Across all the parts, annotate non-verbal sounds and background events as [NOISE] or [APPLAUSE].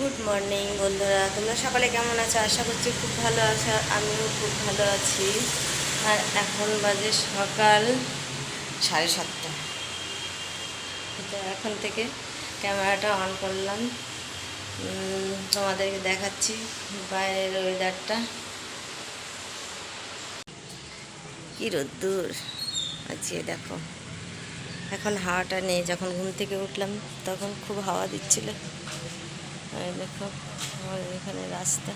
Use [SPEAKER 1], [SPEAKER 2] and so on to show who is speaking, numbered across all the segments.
[SPEAKER 1] Good morning বন্ধুরা। তোমরা সকালে কেমন আছো? আশা করছি খুব ভালো আছো। আমিও খুব ভালো আছি। আর এখন বাজে সকাল সাড়ে সাতটা। তো এখন থেকে ক্যামেরাটা অন করলাম। তোমাদেরকে দেখাচ্ছি বাইরের ওয়েদারটা কি রোদ্দুর। আজকে দেখো, এখন হাওয়াটা নেই। যখন ঘুম থেকে উঠলাম, তখন খুব হাওয়া দিচ্ছিল। আর দেখো আমাদের এখানে রাস্তা।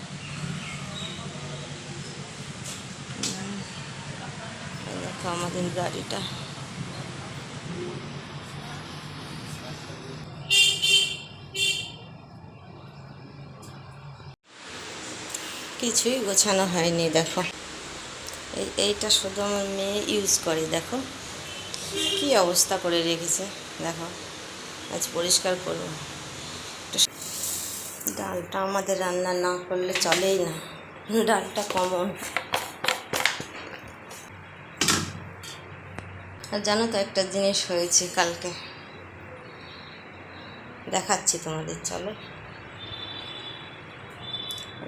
[SPEAKER 1] এই দেখো আমাদের গাড়িটা। কিছুই গোছানো হয়নি, দেখো। এই, এইটা শুধু আমার মেয়ে ইউজ করে, দেখো। কি অবস্থা করে রেখেছে, দেখো। আজ পরিষ্কার করব। ডালটা আমাদের রান্না না করলে চলেই না। ডালটা কমন। আর জানো তো একটা জিনিস হয়েছে কালকে। দেখাচ্ছি তোমাদের, চলো।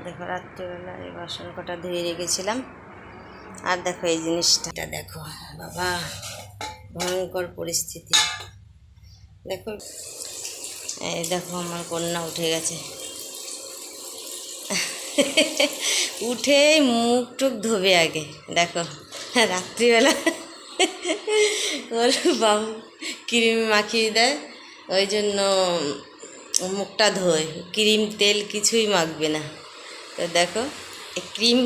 [SPEAKER 1] দেখো, রাত্রিবেলা এই বাসন কটা ধুয়ে রেখেছিলাম। আর দেখো এই জিনিসটা। দেখো, বাবা, ভয়ঙ্কর পরিস্থিতি। দেখো, এই দেখো আমার কন্যা উঠে গেছে। [LAUGHS] উঠেই মুখ টুক ধোবে আগে, দেখো, রাত্রিবেলা। ওর বাবু ক্রিম মাখিয়ে দেয়, ওই জন্য মুখটা ধোয়, ক্রিম তেল কিছুই মাখবে না। তো দেখো ক্রিম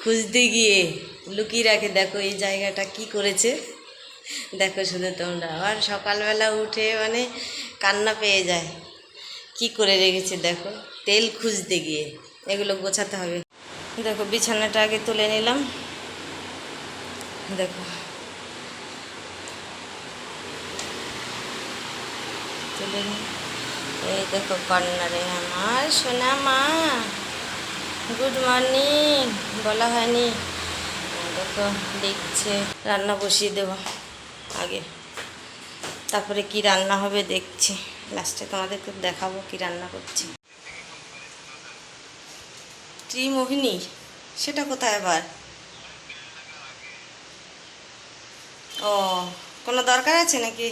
[SPEAKER 1] খুঁজতে গিয়ে লুকিয়ে রাখে, দেখো এই জায়গাটা কি করেছে। দেখো শুধু তোমরা, আবার সকালবেলা উঠে মানে কান্না পেয়ে যায়। কি করে রেখেছে, দেখো। তেল খুঁজতে গিয়ে, এগুলো গোছাতে হবে। দেখো, বিছানাটা আগে তুলে নিলাম। দেখো। তুলে এই দেখো, কর্নারে আমার সোনা মা। গুড মর্নিং, বলা হয়নি। দেখো, দেখছে, রান্না বসিয়ে দেব আগে। তারপরে কি রান্না হবে দেখছি। লাস্টে তোমাদেরকে দেখাবো কি রান্না করছি। ত্রিমোহিনী সেটা কোথায় আবার? ও, কোনো দরকার আছে নাকি?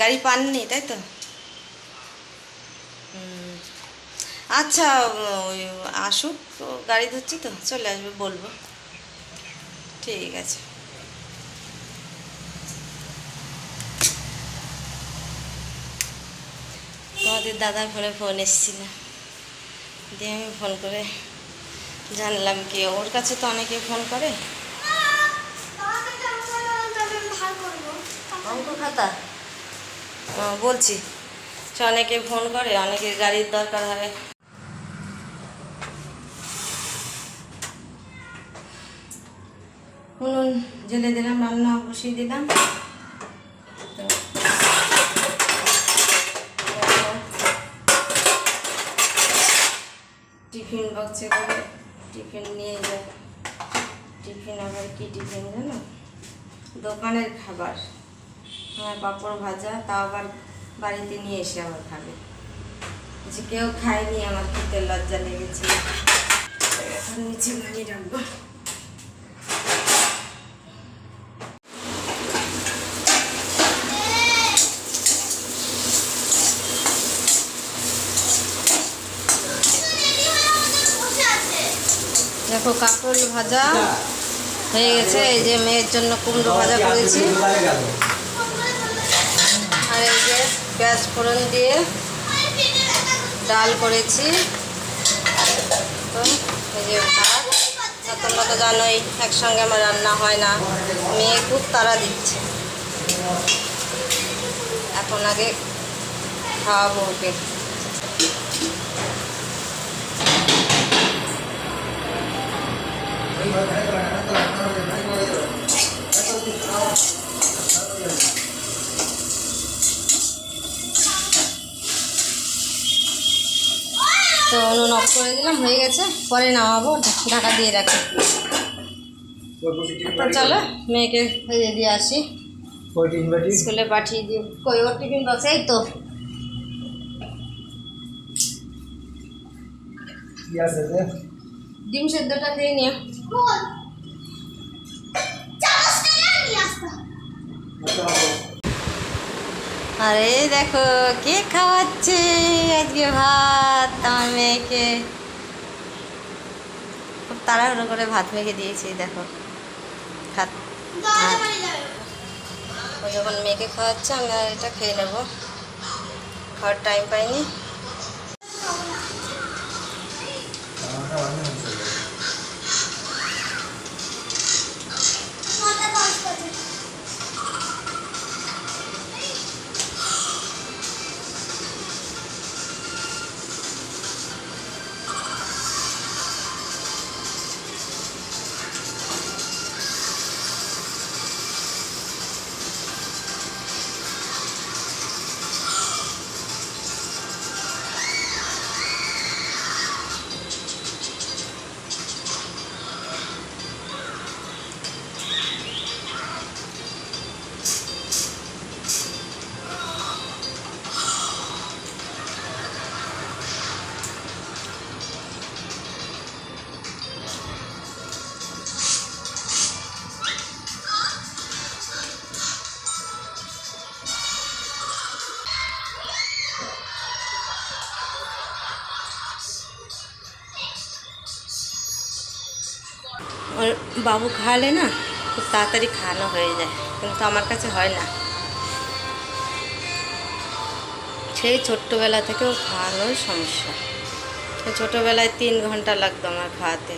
[SPEAKER 1] গাড়ি পাননি, তাই তো। আচ্ছা ওই আসুক গাড়ি ধরছি তো, চলে আসবে, বলব। ঠিক আছে। তোমাদের দাদার ফোনে ফোন এসেছিল। দিয়ে আমি ফোন করে জানলাম কি, ওর কাছে তো অনেকে ফোন করে। বলছি, সে অনেকে ফোন করে অনেকে গাড়ির দরকার হয় উনুন জেলে দিলাম, রান্না বসিয়ে দিলাম তো, টিফিন বক্সে করে টিফিন নিয়ে যায়। টিফিন আবার কি টিফিন জানো? দোকানের খাবার। আমার পাঁপড় ভাজা, তাও আবার বাড়িতে নিয়ে এসে আবার খাবে। যে কেউ খায়নি, আমার খেতে লজ্জা লেগেছে। এখন নিচে নামিয়ে রাখব। দেখো কাঁকরোল ভাজা হয়ে গেছে, এই যে মেয়ের জন্য কুমড়ো ভাজা করেছি। আর এই যে পেঁয়াজ ফোড়ন দিয়ে ডাল করেছি। এই যে ভাত। তোমরা তো জানোই, একসঙ্গে আমার রান্না হয় না। মেয়ে খুব তাড়া দিচ্ছে। এখন আগে খাওয়াবো ওকে। তো উনুন অফ করে দিলাম হয়ে গেছে। পরে নামাবো ঢাকা দিয়ে রাখি। তো চলো মেয়েকে খাইয়ে দিয়ে আসি। স্কুলে পাঠিয়ে দিই। কই ওর টিফিন বক্স? এই তো। ডিম সেদ্ধটা খেয়ে নিও। আরে দেখো কে খাওয়াচ্ছে? আজকে ভাত আমার মেয়েকে। খুব তাড়াহুড়ো করে ভাত মেখে দিয়েছি দেখো। খাত ও যখন মেয়েকে খাওয়াচ্ছে আমি আর এটা খেয়ে নেব। খাওয়ার টাইম পাইনি। ওর বাবু খাওয়ালে না, খুব তাড়াতাড়ি খাওয়ানো হয়ে যায়। কিন্তু আমার কাছে হয় না। সেই ছোট্টবেলা থেকেও খাওয়ানোর সমস্যা। ছোটোবেলায় তিন ঘণ্টা লাগতো আমার খাওয়াতে।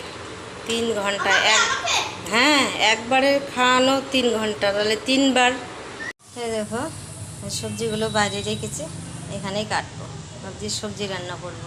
[SPEAKER 1] তিন ঘণ্টা, এক হ্যাঁ একবারে খাওয়ানো তিন ঘণ্টা, তাহলে তিনবার। দেখো, সবজিগুলো বাইরে রেখেছি, এখানেই কাটবো। ভাবছি সবজি রান্না করব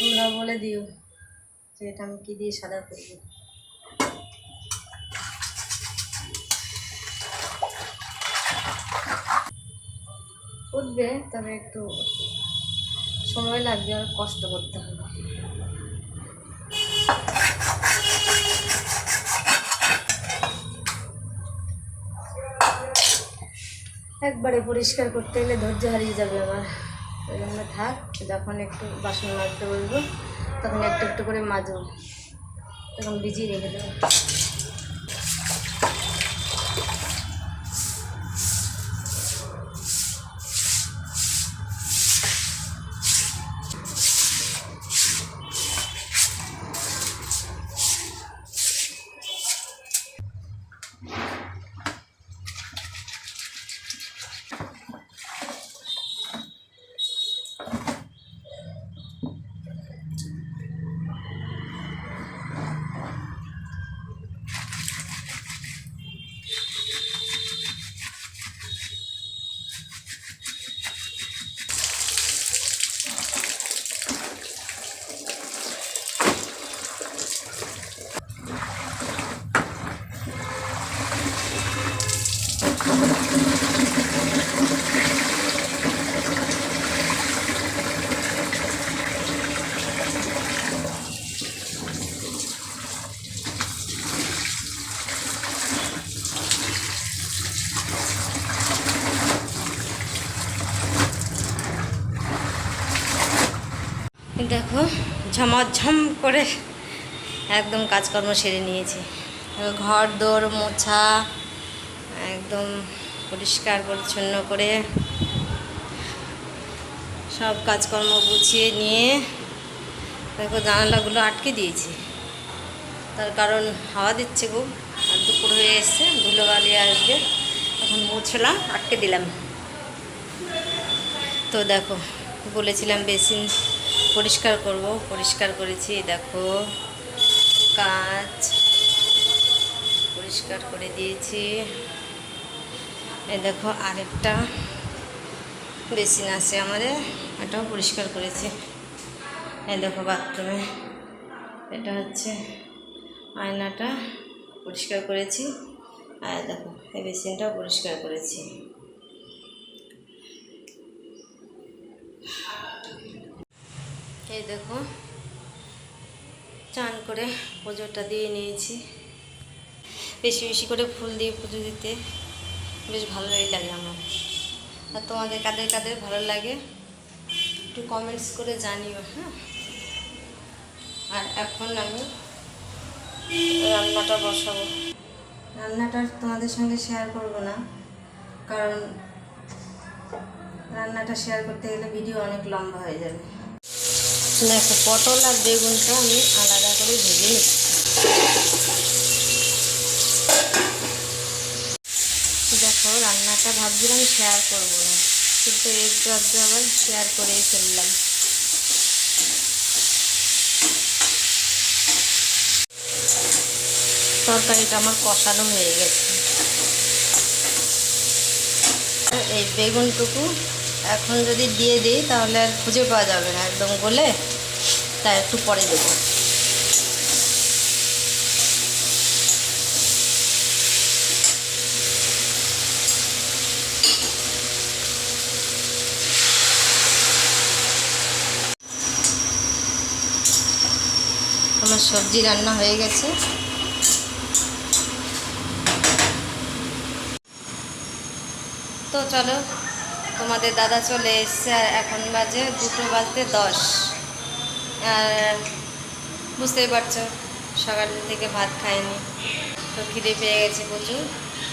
[SPEAKER 1] তোমরা বলে দিও যে এটা আমি কী দিয়ে সাদা করব। উঠবে, তবে একটু সময় লাগবে, আর কষ্ট করতে হবে একবারে পরিষ্কার করতে গেলে ধৈর্য হারিয়ে যাবে আমার। ওই জন্য থাক, যখন একটু বাসন মাজতে বলব তখন একটু একটু করে মাজো। তখন ভিজিয়ে রেখে দেবো। ঝমাঝম করে একদম কাজকর্ম সেরে নিয়েছি। ঘর, দোর, মোছা, একদম পরিষ্কার, পরিচ্ছন্ন করে সব কাজকর্ম গুছিয়ে নিয়ে দেখো জানালাগুলো আটকে দিয়েছি। তার কারণ হাওয়া দিচ্ছে খুব, আর দুপুর হয়ে এসছে, ধুলোবালি আসবে, এখন মুছলাম, আটকে দিলাম। তো দেখো, বলেছিলাম বেসিন পরিষ্কার করব, পরিষ্কার করেছি, দেখো। কাজ পরিষ্কার করে দিয়েছি। এই দেখো, আরেকটা বেসিন আছে আমাদের, এটাও পরিষ্কার করেছি। এ দেখো, বাথরুমে। এটা হচ্ছে আয়নাটা পরিষ্কার করেছি। আর দেখো, এই বেসিনটাও পরিষ্কার করেছি। এই দেখো, চান করে পুজোটা দিয়ে নিয়েছি। বেশি বেশি করে ফুল দিয়ে পুজো দিতে বেশ ভালোই লাগে আমার। আর তোমাদের কাদের কাদের ভালো লাগে, একটু কমেন্টস করে জানিও হ্যাঁ? আর এখন আমি রান্নাটা বসাবো। রান্নাটা তোমাদের সঙ্গে শেয়ার করব না, কারণ রান্নাটা শেয়ার করতে গেলে ভিডিও অনেক লম্বা হয়ে যাবে। দেখো পটল আর বেগুনটা আমি আলাদা করে ভেজে নিচ্ছি। দেখো, রান্নাটা ভাবছিলাম শেয়ার করব না, কিন্তু একটু আধটু আবার শেয়ার করেই ফেললাম। তরকারিটা আমার কষানো হয়ে গেছে। এই বেগুনটুকু এখন যদি দিয়ে দিই, তাহলে আর খুঁজে পাওয়া যাবে না একদম গলে। তাই একটু পরে দেবো। আমার সবজি রান্না হয়ে গেছে। তো চলো, তোমাদের দাদা চলে এসছে, আর এখন বাজে দুটো বাজতে দশ। বুঝতেই পারছ, সকাল থেকে ভাত খাইনি। তো খিদে পেয়ে গেছে প্রচুর।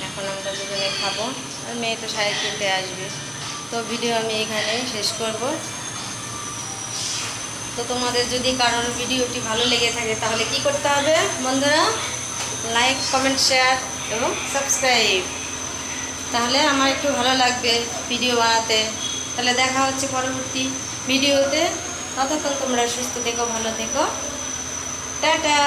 [SPEAKER 1] এখন আমরা দুজনে খাব। আর মেয়ে তো সাড়ে কিনতে আসবে। তো ভিডিও আমি এখানে শেষ করব। তো তোমাদের যদি কারোর ভিডিওটি ভালো লেগে থাকে, তাহলে কি করতে হবে বন্ধুরা? লাইক কমেন্ট শেয়ার এবং সাবস্ক্রাইব তাহলে আমার একটু ভালো লাগবে ভিডিও বানাতে। তাহলে দেখা হচ্ছে পরবর্তী ভিডিওতে। ততক্ষণ তোমরা সুস্থ থেকো ভালো থেকো টাটা